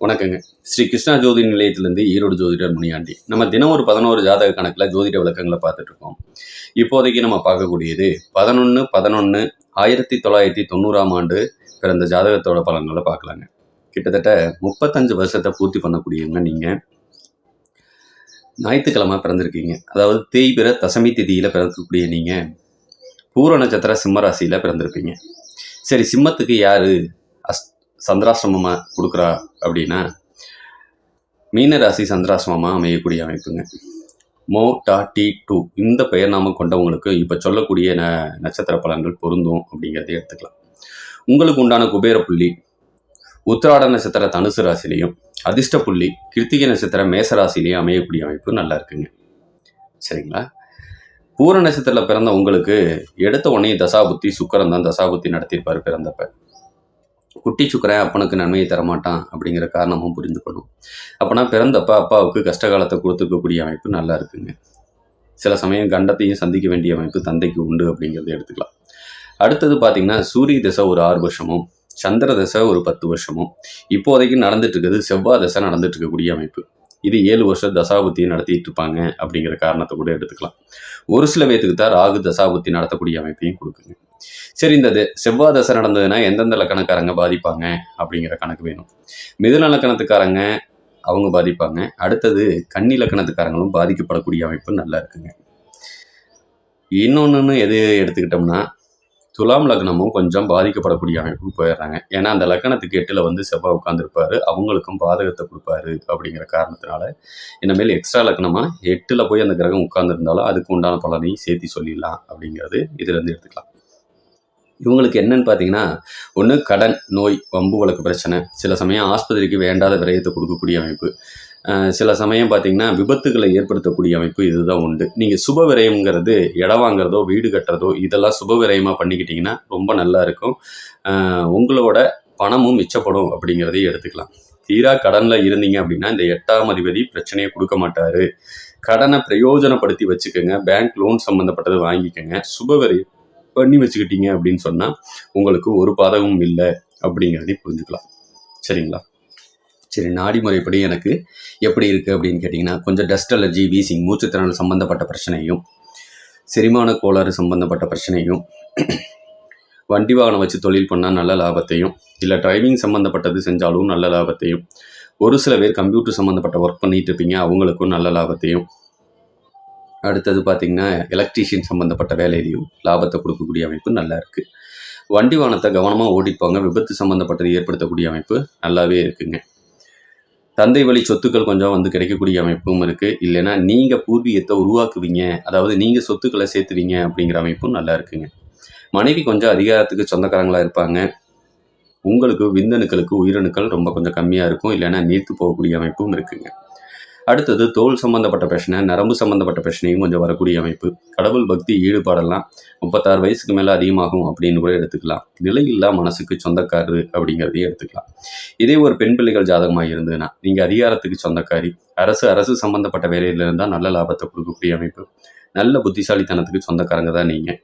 வணக்கங்க. ஸ்ரீ கிருஷ்ணா ஜோதி நிலையத்திலேருந்து ஈரோடு ஜோதிடர் முனியாண்டி. நம்ம தினம் ஒரு பதினோரு ஜாதக கணக்கில் ஜோதிட விளக்கங்களை பார்த்துட்டு இருக்கோம் இப்போதைக்கு நம்ம பார்க்கக்கூடியது பதினொன்று பதினொன்று ஆயிரத்தி தொள்ளாயிரத்தி தொண்ணூறாம் ஆண்டு பிறந்த ஜாதகத்தோட பலன்களை பார்க்கலாங்க. கிட்டத்தட்ட முப்பத்தஞ்சு வருஷத்தை பூர்த்தி பண்ணக்கூடியவங்க நீங்கள் ஞாயிற்றுக்கிழமை பிறந்திருக்கீங்க. அதாவது தேய்பிற தசமி திதியில் பிறக்கக்கூடிய நீங்கள் பூர நட்சத்திர சிம்மராசியில் பிறந்திருப்பீங்க. சரி சிம்மத்துக்கு யார் அஸ் சந்திராசிரமமாக கொடுக்குறா அப்படின்னா மீனராசி சந்திராசிரமமாக அமையக்கூடிய அமைப்புங்க. மோ டா டி டூ இந்த பெயர் நாம கொண்டவங்களுக்கு இப்போ சொல்லக்கூடிய ந நட்சத்திர பலன்கள் பொருந்தும் அப்படிங்கிறத எடுத்துக்கலாம். உங்களுக்கு உண்டான குபேர புள்ளி உத்திராட நட்சத்திர தனுசு ராசிலையும் அதிர்ஷ்ட புள்ளி கிருத்திகை நட்சத்திர மேச ராசிலையும் அமையக்கூடிய அமைப்பு நல்லா இருக்குங்க. சரிங்களா? பூர நட்சத்திரத்தில் பிறந்த உங்களுக்கு எடுத்த உடனே தசாபுத்தி சுக்கரன் தான் தசாபுத்தி நடத்தியிருப்பார் பிறந்தப்ப. குட்டி சுக்கரை அப்பனுக்கு நன்மையை தரமாட்டான் அப்படிங்கிற காரணமும் புரிஞ்சுக்கணும் அப்போனா பிறந்தப்ப அப்பாவுக்கு கஷ்ட காலத்தை கொடுத்துக்கக்கூடிய அமைப்பு நல்லா இருக்குங்க. சில சமயம் கண்டத்தையும் சந்திக்க வேண்டிய அமைப்பு தந்தைக்கு உண்டு அப்படிங்கிறத எடுத்துக்கலாம். அடுத்தது பார்த்திங்கன்னா சூரிய தசை ஒரு ஆறு வருஷமும் சந்திர தசை ஒரு பத்து வருஷமும். இப்போதைக்கு நடந்துட்டு இருக்குது செவ்வாய் தசை நடந்துட்டு இருக்கக்கூடிய அமைப்பு. இது ஏழு வருஷம் தசாபுத்தியை நடத்திட்டு இருப்பாங்க அப்படிங்கிற காரணத்தை கூட எடுத்துக்கலாம். ஒரு சில பேத்துக்கு தான் ராகு தசாபுத்தி நடத்தக்கூடிய அமைப்பையும் கொடுக்குங்க. சரி இந்த செவ்வாய் தசை நடந்ததுன்னா எந்தெந்த லக்கணக்காரங்க பாதிப்பாங்க அப்படிங்கிற கணக்கு வேணும். மிதுன லக்கணத்துக்காரங்க அவங்க பாதிப்பாங்க. அடுத்தது கன்னி லக்கணத்துக்காரங்களும் பாதிக்கப்படக்கூடிய அமைப்பு நல்லா இருக்குங்க. இன்னொன்று எது எடுத்துக்கிட்டோம்னா துலாம் லக்னமும் கொஞ்சம் பாதிக்கப்படக்கூடிய அமைப்பு போயிடுறாங்க. ஏன்னா அந்த லக்கணத்துக்கு எட்டில் வந்து செவ்வாய் உட்காந்துருப்பாரு அவங்களுக்கும் பாதகத்தை கொடுப்பாரு அப்படிங்கிற காரணத்தினால இனிமேல் எக்ஸ்ட்ரா லக்னமாக எட்டில் போய் அந்த கிரகம் உட்காந்துருந்தாலும் அதுக்கு உண்டான பலனையும் சேர்த்து சொல்லிடலாம் அப்படிங்கிறது இதுலேருந்து எடுத்துக்கலாம். இவங்களுக்கு என்னன்னு பார்த்தீங்கன்னா ஒன்று கடன் நோய் வம்பு வழக்கு பிரச்சனை. சில சமயம் ஆஸ்பத்திரிக்கு வேண்டாத விரயத்தை கொடுக்கக்கூடிய அமைப்பு. சில சமயம் பார்த்தீங்கன்னா விபத்துகளை ஏற்படுத்தக்கூடிய அமைப்பு இதுதான் உண்டு. நீங்கள் சுப விரயம்ங்கிறது இடம் வாங்குறதோ வீடு கட்டுறதோ இதெல்லாம் சுப விரயமாக பண்ணிக்கிட்டிங்கன்னா ரொம்ப நல்லா இருக்கும். உங்களோட பணமும் மிச்சப்படும் அப்படிங்கிறதையும் எடுத்துக்கலாம். தீரா கடனில் இருந்தீங்க அப்படின்னா இந்த எட்டாம் அதிபதி பிரச்சனையை கொடுக்க மாட்டாரு. கடனை பிரயோஜனப்படுத்தி வச்சுக்கோங்க. பேங்க் லோன் சம்மந்தப்பட்டது வாங்கிக்கோங்க. சுப விரயம். பண்ணி வச்சுக்கிட்டீங்க அப்படின்னு சொன்னால் உங்களுக்கு ஒரு பாதகமும் இல்லை அப்படிங்கிறதையும் புரிஞ்சுக்கலாம். சரிங்களா? சரி நாடி முறைப்படி எனக்கு எப்படி இருக்குது அப்படின்னு கேட்டிங்கன்னா கொஞ்சம் டஸ்ட் அலர்ஜி வீசிங் மூச்சுத்திறனல் சம்மந்தப்பட்ட பிரச்சனையும் செரிமான கோளாறு சம்மந்தப்பட்ட பிரச்சனையும் வண்டி வாகனம் வச்சு தொழில் பண்ணால் நல்ல லாபத்தையும் இல்லை டிரைவிங் சம்மந்தப்பட்டது செஞ்சாலும் நல்ல லாபத்தையும் ஒரு சில பேர் கம்ப்யூட்டர் சம்மந்தப்பட்ட ஒர்க் பண்ணிகிட்டு இருப்பீங்க அவங்களுக்கும் நல்ல லாபத்தையும் அடுத்தது பார்த்திங்கன்னா எலக்ட்ரீஷியன் சம்மந்தப்பட்ட வேலையிலையும் லாபத்தை கொடுக்கக்கூடிய அமைப்பு நல்லா இருக்குது வண்டி வாகனத்தை கவனமாக ஓட்டிப்பாங்க. விபத்து சம்மந்தப்பட்டது ஏற்படுத்தக்கூடிய அமைப்பு நல்லாவே இருக்குங்க. தந்தை வழி சொத்துக்கள் கொஞ்சம் வந்து கிடைக்கக்கூடிய அமைப்பும் இருக்குது இல்லைன்னா நீங்கள் பூர்வீகத்தை உருவாக்குவீங்க. அதாவது நீங்கள் சொத்துக்களை சேர்த்துவீங்க அப்படிங்கிற அமைப்பும் நல்லா இருக்குங்க. மனைவி கொஞ்சம் அதிகாரத்துக்கு சொந்தக்காரங்களாக இருப்பாங்க. உங்களுக்கு விந்தணுக்களுக்கு உயிரணுக்கள் ரொம்ப கொஞ்சம் கம்மியாக இருக்கும். இல்லைன்னா நீர்த்து போகக்கூடிய அமைப்பும் இருக்குங்க. அடுத்தது தோல் சம்மந்தப்பட்ட பிரச்சனை நரம்பு சம்மந்தப்பட்ட பிரச்சனையும் கொஞ்சம் வரக்கூடிய அமைப்பு. கடவுள் பக்தி ஈடுபாடெல்லாம் முப்பத்தாறு வயசுக்கு மேலே அதிகமாகும் அப்படின்னு கூட எடுத்துக்கலாம். நிலையில்லா மனசுக்கு சொந்தக்காரரு அப்படிங்கிறதையும் எடுத்துக்கலாம். இதே ஒரு பெண் பிள்ளைகள் ஜாதகமாக இருந்ததுன்னா நீங்கள் அதிகாரத்துக்கு சொந்தக்காரி அரசு அரசு சம்மந்தப்பட்ட வேலையில் இருந்தால் நல்ல லாபத்தை கொடுக்கக்கூடிய அமைப்பு. நல்ல புத்திசாலித்தனத்துக்கு சொந்தக்காரங்க தான் நீங்கள்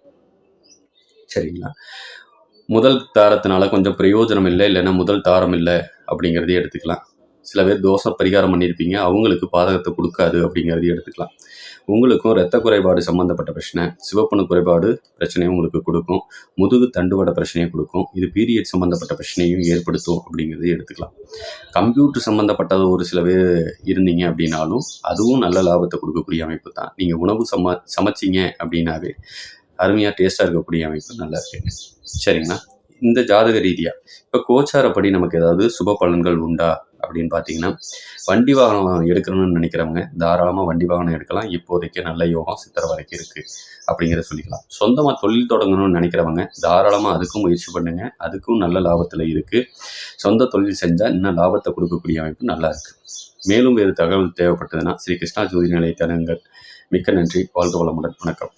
சரிங்களா? முதல் தாரத்தினால கொஞ்சம் பிரயோஜனம் இல்லை இல்லைன்னா முதல் தாரம் இல்லை அப்படிங்கிறதையும் எடுத்துக்கலாம். சில பேர் தோசை பரிகாரம் பண்ணியிருப்பீங்க அவங்களுக்கு பாதகத்தை கொடுக்காது அப்படிங்கிறதையும் எடுத்துக்கலாம். உங்களுக்கும் இரத்த குறைபாடு சம்மந்தப்பட்ட பிரச்சனை சிவப்பணு குறைபாடு பிரச்சனையும் உங்களுக்கு கொடுக்கும் முதுகு தண்டுவட பிரச்சனையும் கொடுக்கும் இது பீரியட் சம்மந்தப்பட்ட பிரச்சனையும் ஏற்படுத்தும் அப்படிங்கிறதையும் எடுத்துக்கலாம். கம்ப்யூட்டர் சம்மந்தப்பட்டது ஒரு சில பேர் இருந்தீங்க அப்படின்னாலும் அதுவும் நல்ல லாபத்தை கொடுக்கக்கூடிய அமைப்பு தான். நீங்கள் உணவு சம சமைச்சிங்க அப்படின்னாவே அருமையாக டேஸ்ட்டாக இருக்கக்கூடிய அமைப்பு நல்லா இருக்குங்க சரிங்களா? இந்த ஜாதக ரீதியாக இப்போ கோச்சாரப்படி நமக்கு ஏதாவது சுப பலன்கள் உண்டா? அப்படின்னு பார்த்தீங்கன்னா வண்டி வாகனம் எடுக்கணும்னு நினைக்கிறவங்க தாராளமாக வண்டி வாகனம் எடுக்கலாம். இப்போதைக்கு நல்ல யோகம் சித்திரை வரைக்கும் இருக்குது அப்படிங்கிறத சொல்லிக்கலாம். சொந்தமாக தொழில் தொடங்கணும்னு நினைக்கிறவங்க தாராளமாக அதுக்கும் முயற்சி பண்ணுங்க. அதுக்கும் நல்ல லாபத்தில் இருக்குது சொந்த தொழில் செஞ்சால் இன்னும் லாபத்தை கொடுக்கக்கூடிய அமைப்பு நல்லா இருக்குது மேலும் வேறு தகவல் தேவைப்பட்டதுன்னா ஸ்ரீ கிருஷ்ணா ஜோதி நிலையத்தனங்கள் மிக்க நன்றி. வாழ்க வளமுடன். வணக்கம்.